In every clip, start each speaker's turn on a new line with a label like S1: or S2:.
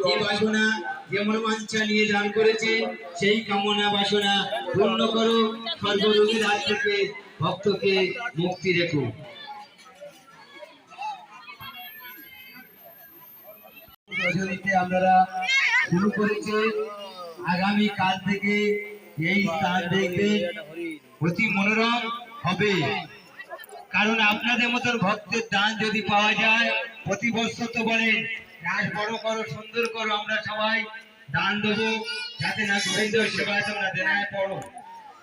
S1: যে বাসনা নিয়ে দান করেছে সেই কামনা বাসনা পূর্ণ করো সর্বরোগীর হাত থেকে, ভক্তকে মুক্তি রেখো রজনীতে আপনারা শুরু করেছে। আগামী কাল থেকে এই স্থান দেখবেন অতি মনোরম হবে। কারণ আপনাদের মতন ভক্তের দান যদি পাওয়া যায়, প্রতি বছর তো বলেন, রাস বড় করো, সুন্দর করো, আমরা সবাই দান দেবো। যাতে না গোবিন্দ সেবায় তোমরা দেনায় পড়ো।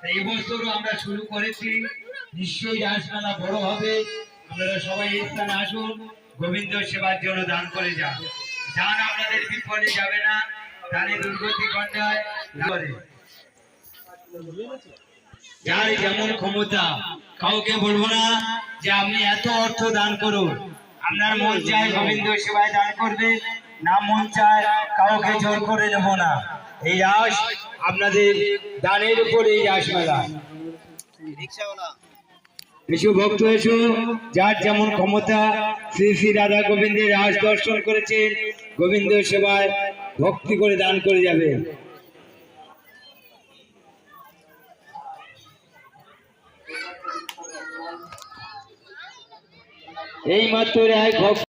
S1: তাই এবছরও আমরা শুরু করেছি। নিশ্চয়ই রাসমেলা বড় হবে। আপনারা সবাই এই স্থানে আসুন। গোবিন্দ সেবার জন্য দান করে যান। দান আপনাদের বিপদে যাবে না দানে দুর্গতি ঘটায়। যার যেমন ক্ষমতা কাউকে বলব না যে আপনি এত অর্থ দান করুন। আপনার মন চায় গোবিন্দ সেবায় দান করবে না মন চায় কাউকে জোর করে নেব না। এই রাস আপনাদের দানের উপর এই রাস মেলা। এসো ভক্ত এসো, যার যেমন ক্ষমতা শ্রী শ্রী রাধা গোবিন্দের রাজ দর্শন করেছেন গোবিন্দ সেবায় ভক্তি করে দান করে যাবে। এই মাত্র এক ভক্ত